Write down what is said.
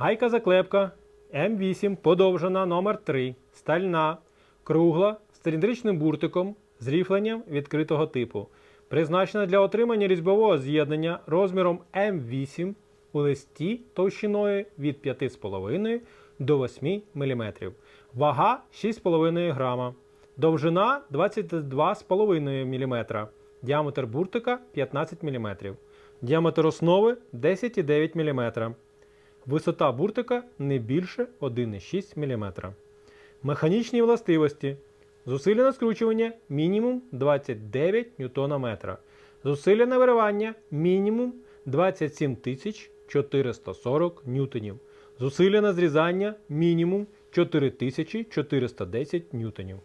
Гайка заклепка М8 подовжена номер 3 стальна, кругла з циліндричним буртиком з ріфленням відкритого типу. Призначена для отримання різьбового з'єднання розміром М8 у листі товщиною від 5,5 до 8 мм. Вага 6,5 грама. Довжина 22,5 мм. Діаметр буртика 15 мм. Діаметр основи 10,9 мм. Висота буртика не більше 1,6 мм. Механічні властивості. Зусилля на скручування мінімум 29 Нм. Зусилля на виривання мінімум 27 440 ньютонів. Зусилля на зрізання мінімум 4410 ньютонів.